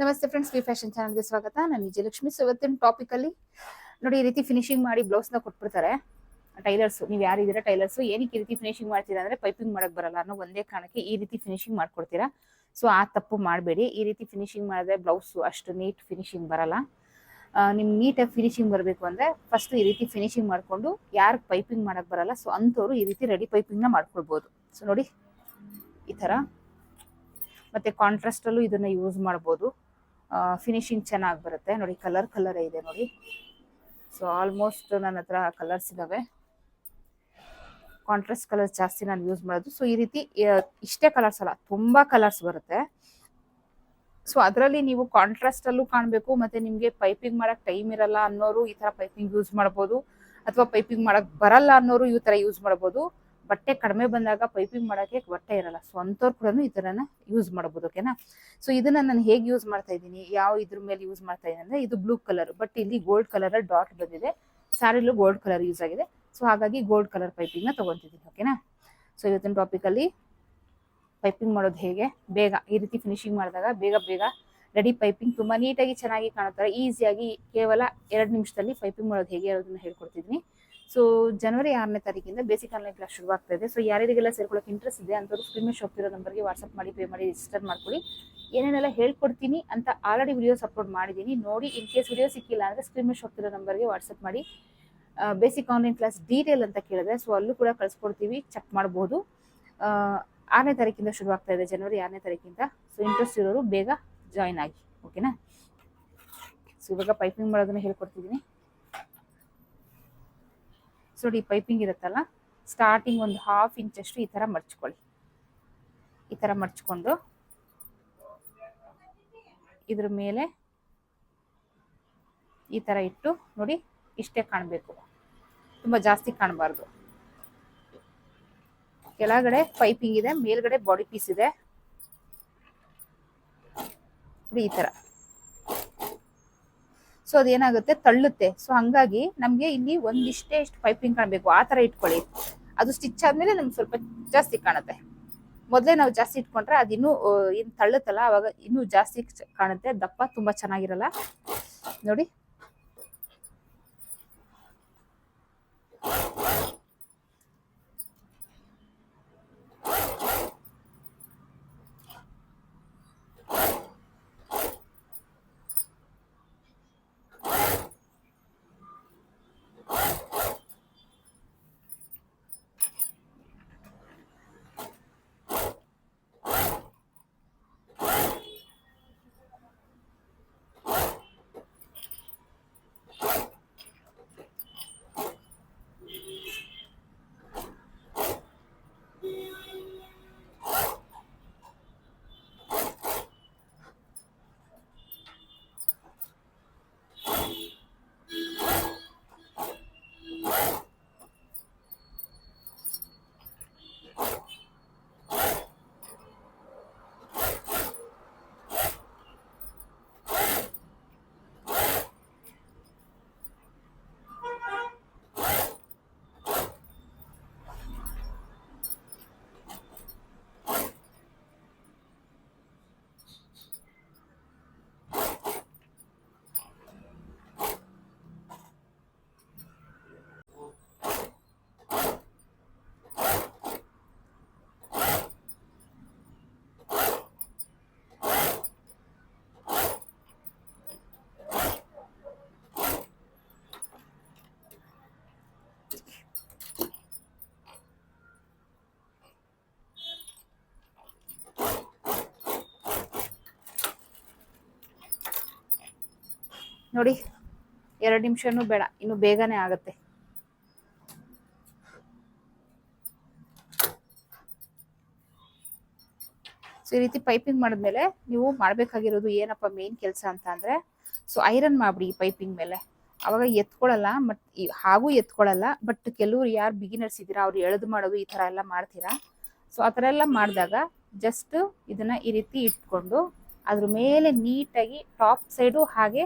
ನಮಸ್ತೆ friends V fashion ಚಾನಲ್ಗೆ ಸ್ವಾಗತ. ನಾನು ವಿಜಯಲಕ್ಷ್ಮಿ. ಸೊ ಇವತ್ತಿನ ಟಾಪಿಕಲ್ಲಿ ನೋಡಿ ಈ ರೀತಿ ಫಿನಿಶಿಂಗ್ ಮಾಡಿ ಬ್ಲೌಸ್ನ ಕೊಟ್ಬಿಡ್ತಾರೆ. ಟೈಲರ್ಸ್ ನೀವು ಯಾರಿದ್ದೀರಾ ಟೈಲರ್ಸ್ ಏನಕ್ಕೆ ಈ ರೀತಿ ಫಿನಿಶಿಂಗ್ ಮಾಡ್ತೀರಾ ಅಂದ್ರೆ ಪೈಪಿಂಗ್ ಮಾಡಕ್ ಬರಲ್ಲ ಅನ್ನೋ ಒಂದೇ ಕಾರಣಕ್ಕೆ ಈ ರೀತಿ ಫಿನಿಶಿಂಗ್ ಮಾಡ್ಕೊಡ್ತೀರಾ. ಸೊ ಆ ತಪ್ಪು ಮಾಡಬೇಡಿ. ಈ ರೀತಿ ಫಿನಿಶಿಂಗ್ ಮಾಡಿದ್ರೆ ಬ್ಲೌಸ್ ಅಷ್ಟು ನೀಟ್ ಫಿನಿಶಿಂಗ್ ಬರಲ್ಲ. ನಿಮ್ಗೆ ನೀಟಾಗಿ ಫಿನಿಶಿಂಗ್ ಬರಬೇಕು ಅಂದ್ರೆ ಫಸ್ಟ್ ಈ ರೀತಿ ಫಿನಿಶಿಂಗ್ ಮಾಡ್ಕೊಂಡು ಯಾರು ಪೈಪಿಂಗ್ ಮಾಡೋಕ್ಕೆ ಬರಲ್ಲ. ಸೊ ಅಂಥವ್ರು ಈ ರೀತಿ ರೆಡಿ ಪೈಪಿಂಗ್ನ ಮಾಡ್ಕೊಳ್ಬೋದು. ಸೊ ನೋಡಿ ಈ ಥರ. ಮತ್ತೆ ಕಾಂಟ್ರಾಸ್ಟಲ್ಲೂ ಇದನ್ನ ಯೂಸ್ ಮಾಡ್ಬೋದು. ಫಿನಿಶಿಂಗ್ ಚೆನ್ನಾಗಿ ಬರುತ್ತೆ. ನೋಡಿ ಕಲರ್ ಕಲರೇ ಇದೆ ನೋಡಿ. ಸೊ ಆಲ್ಮೋಸ್ಟ್ ನನ್ನ ಹತ್ರ ಕಲರ್ಸ್ ಇದಾವೆ. ಕಾಂಟ್ರಾಸ್ಟ್ ಕಲರ್ ಜಾಸ್ತಿ ನಾನು ಯೂಸ್ ಮಾಡೋದು. ಸೊ ಈ ರೀತಿ ಇಷ್ಟೇ ಕಲರ್ಸ್ ಅಲ್ಲ, ತುಂಬಾ ಕಲರ್ಸ್ ಬರುತ್ತೆ. ಸೊ ಅದರಲ್ಲಿ ನೀವು ಕಾಂಟ್ರಾಸ್ಟ್ ಅಲ್ಲೂ ಕಾಣಬೇಕು, ಮತ್ತೆ ನಿಮಗೆ ಪೈಪಿಂಗ್ ಮಾಡಕ್ ಟೈಮ್ ಇರಲ್ಲ ಅನ್ನೋರು ಈ ತರ ಪೈಪಿಂಗ್ ಯೂಸ್ ಮಾಡ್ಬೋದು, ಅಥವಾ ಪೈಪಿಂಗ್ ಮಾಡಕ್ ಬರಲ್ಲ ಅನ್ನೋರು ಈ ತರ ಯೂಸ್ ಮಾಡ್ಬೋದು. ಬಟ್ಟೆ ಕಡಿಮೆ ಬಂದಾಗ ಪೈಪಿಂಗ್ ಮಾಡಕ್ಕೆ ಬಟ್ಟೆ ಇರಲ್ಲ. ಸೊ ಅಂಥವ್ರು ಕೂಡ ಈ ಥರನ ಯೂಸ್ ಮಾಡ್ಬೋದು ಓಕೆನಾ ಸೊ ಇದನ್ನ ನಾನು ಹೇಗೆ ಯೂಸ್ ಮಾಡ್ತಾ ಇದ್ದೀನಿ, ಯಾವ ಇದ್ರ ಮೇಲೆ ಯೂಸ್ ಮಾಡ್ತಾ ಇದ್ದೀನಿ ಅಂದ್ರೆ ಇದು ಬ್ಲೂ ಕಲರ್ ಬಟ್ ಇಲ್ಲಿ ಗೋಲ್ಡ್ ಕಲರ್ ಡಾಟ್ ಬಂದಿದೆ. ಸ್ಯಾರಿಲೂ ಗೋಲ್ಡ್ ಕಲರ್ ಯೂಸ್ ಆಗಿದೆ. ಸೊ ಹಾಗಾಗಿ ಗೋಲ್ಡ್ ಕಲರ್ ಪೈಪಿಂಗ್ನ ತೊಗೊತಿದ್ದೀನಿ ಓಕೆನಾ ಸೊ ಇವತ್ತಿನ ಟಾಪಿಕಲ್ಲಿ ಪೈಪಿಂಗ್ ಮಾಡೋದು ಹೇಗೆ? ಬೇಗ, ಈ ರೀತಿ ಫಿನಿಶಿಂಗ್ ಮಾಡಿದಾಗ ಬೇಗ ಬೇಗ ರೆಡಿ ಪೈಪಿಂಗ್ ತುಂಬ ನೀಟಾಗಿ ಚೆನ್ನಾಗಿ ಕಾಣುತ್ತಾರೆ ಈಸಿಯಾಗಿ ಕೇವಲ ಎರಡು ನಿಮಿಷದಲ್ಲಿ ಪೈಪಿಂಗ್ ಮಾಡೋದು ಹೇಗೆ ಅನ್ನೋದನ್ನ ಹೇಳ್ಕೊಡ್ತಿದ್ದೀನಿ. ಸೊ ಜನವರಿ ಆರನೇ ತಾರೀಕಿಂದ ಬೇಸಿಕ್ ಆನ್ಲೈನ್ ಕ್ಲಾಸ್ ಶುರುವಾಗ್ತಾ ಇದೆ. ಸೊ ಯಾರಿಗೆಲ್ಲ ಸೇರ್ಕೊಳ್ಳೋಕೆ ಇಂಟ್ರೆಸ್ಟ್ ಇದೆ ಅಂತವ್ರು ಸ್ಕ್ರೀನ್ ಶಾಪ್ ಇರೋ ನಂಬರ್ಗೆ ವಾಟ್ಸಪ್ ಮಾಡಿ ಪೇ ಮಾಡಿ ರಿಜಿಸ್ಟರ್ ಮಾಡ್ಕೊಳ್ಳಿ. ಏನೇನೆಲ್ಲ ಹೇಳ್ಕೊಡ್ತೀನಿ ಅಂತ ಆಲ್ರೆಡಿ ವಿಡಿಯೋಸ್ ಅಪ್ಲೋಡ್ ಮಾಡಿದ್ದೀನಿ. ನೋಡಿ ಇನ್ ಕೇಸ್ ವಿಡಿಯೋ ಸಿಕ್ಕಿಲ್ಲ ಅಂದರೆ ಸ್ಕ್ರೀನ್ ಶಾಪ್ ಇರೋ ನಂಬರ್ಗೆ ವಾಟ್ಸಪ್ ಮಾಡಿ. ಬೇಸಿಕ್ ಆನ್ಲೈನ್ ಕ್ಲಾಸ್ ಡೀಟೇಲ್ ಅಂತ ಕೇಳಿದ್ರೆ ಸೊ ಅಲ್ಲೂ ಕೂಡ ಕಳಿಸ್ಕೊಡ್ತೀವಿ ಚೆಕ್ ಮಾಡ್ಬೋದು. ಆರನೇ ತಾರೀಕಿಂದ ಶುರುವಾಗ್ತಾ ಇದೆ ಜನವರಿ ಆರನೇ ತಾರೀಕಿಂದ. ಸೊ ಇಂಟ್ರೆಸ್ಟ್ ಇರೋರು ಬೇಗ ಜಾಯ್ನ್ ಆಗಿ ಓಕೆನಾ ಸೊ ಇವಾಗ ಪೈಪಿಂಗ್ ಮಾಡೋದನ್ನ ಹೇಳ್ಕೊಡ್ತಿದ್ದೀನಿ. ಸೊ ಈ ಪೈಪಿಂಗ್ ಇರುತ್ತಲ್ಲ ಸ್ಟಾರ್ಟಿಂಗ್ ಒಂದು ಹಾಫ್ ಇಂಚಷ್ಟು ಈ ಥರ ಮರ್ಚ್ಕೊಳ್ಳಿ. ಈ ಥರ ಮರ್ಚ್ಕೊಂಡು ಇದ್ರ ಮೇಲೆ ಈ ಥರ ಇಟ್ಟು ನೋಡಿ, ಇಷ್ಟೇ ಕಾಣಬೇಕು. ತುಂಬ ಜಾಸ್ತಿ ಕಾಣಬಾರ್ದು. ಕೆಳಗಡೆ ಪೈಪಿಂಗ್ ಇದೆ, ಮೇಲ್ಗಡೆ ಬಾಡಿ ಪೀಸ್ ಇದೆ. ಈ ಥರ ಸೊ ಅದೇನಾಗುತ್ತೆ? ತಳ್ಳುತ್ತೆ. ಸೊ ಹಂಗಾಗಿ ನಮಗೆ ಇಲ್ಲಿ ಒಂದಿಷ್ಟೇ ಇಷ್ಟು ಪೈಪಿಂಗ್ ಕಾಣಬೇಕು. ಆ ಥರ ಇಟ್ಕೊಳ್ಳಿ. ಅದು ಸ್ಟಿಚ್ ಆದಮೇಲೆ ನಮ್ಗೆ ಸ್ವಲ್ಪ ಜಾಸ್ತಿ ಕಾಣುತ್ತೆ. ಮೊದಲೇ ನಾವು ಜಾಸ್ತಿ ಇಟ್ಕೊಂಡ್ರೆ ಅದು ಇನ್ನೂ ಏನು ತಳ್ಳುತ್ತಲ್ಲ, ಅವಾಗ ಇನ್ನೂ ಜಾಸ್ತಿ ಕಾಣುತ್ತೆ. ದಪ್ಪ ತುಂಬಾ ಚೆನ್ನಾಗಿರಲ್ಲ. ನೋಡಿ. ನೋಡಿ, ಎರಡು ನಿಮಿಷನೂ ಬೇಡ, ಇನ್ನು ಬೇಗನೆ ಆಗುತ್ತೆ. ಸೊ ಈ ರೀತಿ ಪೈಪಿಂಗ್ ಮಾಡಿದ್ಮೇಲೆ ನೀವು ಮಾಡಬೇಕಾಗಿರೋದು ಏನಪ್ಪ ಮೇನ್ ಕೆಲಸ ಅಂತ ಅಂದರೆ ಸೊ ಐರನ್ ಮಾಡಿಬಿಡಿ ಈ ಪೈಪಿಂಗ್ ಮೇಲೆ. ಅವಾಗ ಎತ್ಕೊಳ್ಳಲ್ಲ ಬಟ್ ಹಾಗೂ ಎತ್ಕೊಳ್ಳಲ್ಲ ಬಟ್ ಕೆಲವರು ಯಾರು ಬಿಗಿನರ್ಸ್ ಇದ್ದೀರಾ ಅವ್ರು ಎಳೆದು ಮಾಡೋದು ಈ ಥರ ಎಲ್ಲ ಮಾಡ್ತೀರಾ? ಸೊ ಆ ಥರ ಎಲ್ಲ ಮಾಡಿದಾಗ ಜಸ್ಟ್ ಇದನ್ನು ಈ ರೀತಿ ಇಟ್ಕೊಂಡು, ಅದ್ರ ಮೇಲೆ ನೀಟಾಗಿ ಟಾಪ್ ಸೈಡು ಹಾಗೆ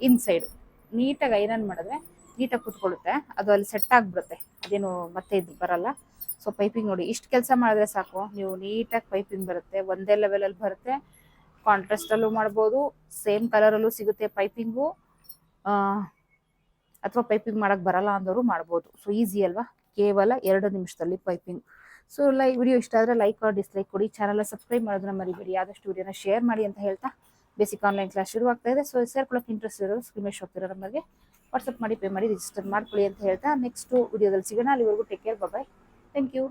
ಇನ್ ಸೈಡು ನೀಟಾಗಿ ಐರನ್ ಮಾಡಿದ್ರೆ ನೀಟಾಗಿ ಕುತ್ಕೊಳ್ಳುತ್ತೆ. ಅದು ಅಲ್ಲಿ ಸೆಟ್ ಆಗಿಬಿಡುತ್ತೆ. ಅದೇನು ಮತ್ತೆ ಇದು ಬರಲ್ಲ. ಸೊ ಪೈಪಿಂಗ್ ನೋಡಿ, ಇಷ್ಟು ಕೆಲಸ ಮಾಡಿದ್ರೆ ಸಾಕು. ನೀವು ನೀಟಾಗಿ ಪೈಪಿಂಗ್ ಬರುತ್ತೆ. ಒಂದೇ ಲೆವೆಲಲ್ಲಿ ಬರುತ್ತೆ. ಕಾಂಟ್ರಾಸ್ಟ್ ಅಲ್ಲೂ ಮಾಡ್ಬೋದು. ಸೇಮ್ ಕಲರಲ್ಲೂ ಸಿಗುತ್ತೆ ಪೈಪಿಂಗು ಅಥವಾ ಪೈಪಿಂಗ್ ಮಾಡೋಕ್ಕೆ ಬರಲ್ಲ ಅಂದವರು ಮಾಡ್ಬೋದು. ಸೊ ಈಸಿ ಅಲ್ವಾ? ಕೇವಲ ಎರಡು ನಿಮಿಷದಲ್ಲಿ ಪೈಪಿಂಗ್ ಸೊ ಲೈ ವಿಡಿಯೋ ಇಷ್ಟ ಆದರೆ ಲೈಕ್ ಆರ್ ಡಿಸ್ಲೈಕ್ ಕೊಡಿ. ಚಾನಲ್ ಸಬ್ಸ್ಕ್ರೈಬ್ ಮಾಡೋದನ್ನ ಮರಿಬೇಡಿ ಆದಷ್ಟು ವಿಡಿಯೋನ ಶೇರ್ ಮಾಡಿ ಅಂತ ಹೇಳ್ತಾ ಬೇಸಿಕ್ ಆನ್ಲೈನ್ ಕ್ಲಾಸ್ ಶುರು ಆಗ್ತಾ ಇದೆ. ಸೊ ಸೇರ್ಕೊಳ್ಳೋಕೆ ಇಂಟ್ರೆಸ್ಟ್ ಇರೋರು ಸ್ಕ್ರೀನ್ ಶಾಪ್ ಇರೋ ನಮಗೆ ವಾಟ್ಸಪ್ ಮಾಡಿ ಪೇ ಮಾಡಿ ರಿಜಿಸ್ಟರ್ ಮಾಡ್ಕೊಳ್ಳಿ ಅಂತ ಹೇಳ್ತಾ ನೆಕ್ಸ್ಟ್ ವಿಡಿಯೋದಲ್ಲಿ ಸಿಗೋಣ. ಅಲ್ಲಿವರೆಗೂ take care bye thank you